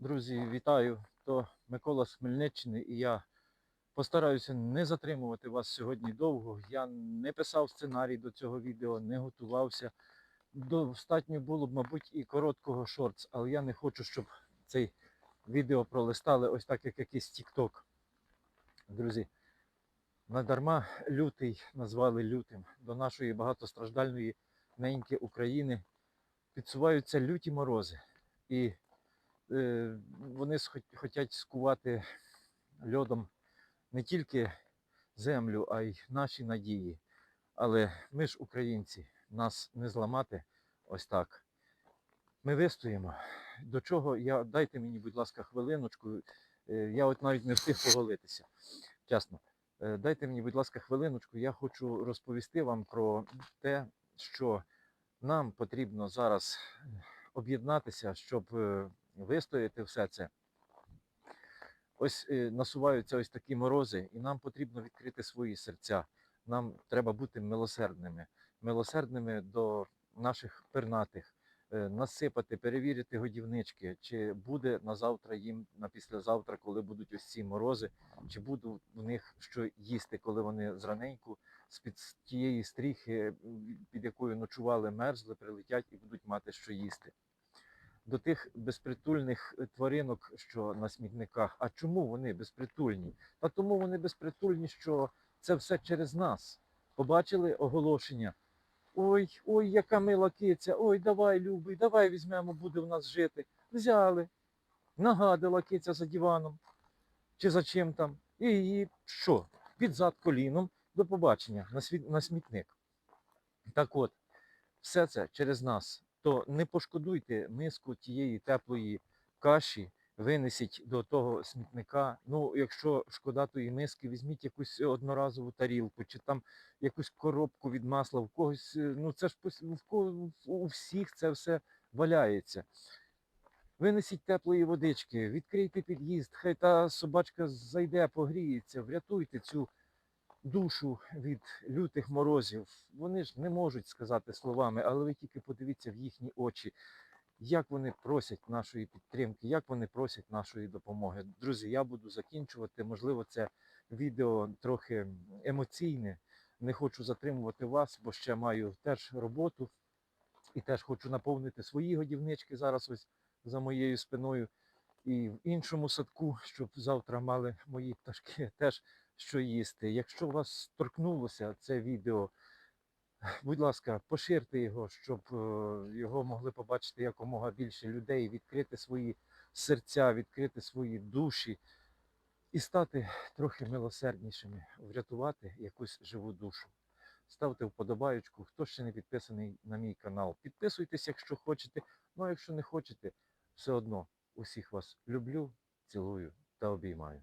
Друзі, вітаю! То Микола з Хмельниччини і я постараюся не затримувати вас сьогодні довго. Я не писав сценарій до цього відео, не готувався. Достатньо було б, мабуть, і короткого шортс, але я не хочу, щоб цей відео пролистали ось так, як якийсь тік-ток. Друзі, надарма лютий назвали лютим. До нашої багатостраждальної неньки України підсуваються люті морози. І вони хочуть скувати льодом не тільки землю, а й наші надії. Але ми ж українці, нас не зламати ось так. Ми вистоїмо. До чого я дайте мені, будь ласка, хвилиночку. Е, Я от навіть не встиг поголитися. Чесно. Е, Дайте мені, будь ласка, хвилиночку. Я хочу розповісти вам про те, що нам потрібно зараз е, об'єднатися, щоб е, вистояти все це. Ось е, насуваються ось такі морози, і нам потрібно відкрити свої серця. Нам треба бути милосердними, милосердними до наших пернатих, е, насипати, перевірити годівнички, чи буде на завтра їм, на післязавтра, коли будуть ось ці морози, чи буде в них що їсти, коли вони зраненьку з-під тієї стріхи, під якою ночували, мерзли, прилетять і будуть мати що їсти до тих безпритульних е, тваринок, що на смітниках. А чому вони безпритульні? Та тому вони безпритульні, що це все через нас. Побачили оголошення. Ой, ой, яка мила киця, ой, давай, любий, давай візьмемо, буде в нас жити. Взяли. Нагадила киця за диваном чи за чим там. І її що? Під зад коліном до побачення на, світ, на смітник. Так от, все це через нас. То не пошкодуйте миску тієї теплої каші, винесіть до того смітника. Ну, якщо шкода тої миски, візьміть якусь одноразову тарілку, чи там якусь коробку від масла, в когось, е, ну це ж у всіх це все валяється. Винесіть теплої водички, відкрийте під'їзд, хай та собачка зайде, погріється, врятуйте цю душу від лютих морозів. Вони ж не можуть сказати словами, але ви тільки подивіться в їхні очі, як вони просять нашої підтримки, як вони просять нашої допомоги. Друзі, я буду закінчувати. Можливо, це відео трохи емоційне. Не хочу затримувати вас, бо ще маю теж роботу і теж хочу наповнити свої годівнички зараз ось за моєю спиною. І в іншому садку, щоб завтра мали мої пташки теж що їсти. Якщо вас торкнулося це відео, будь ласка, поширте його, щоб е, його могли побачити якомога більше людей, відкрити свої серця, відкрити свої душі і стати трохи милосерднішими, врятувати якусь живу душу. Ставте вподобаючку, хто ще не підписаний на мій канал. Підписуйтесь, якщо хочете. Ну а якщо не хочете, все одно усіх вас люблю, цілую та обіймаю.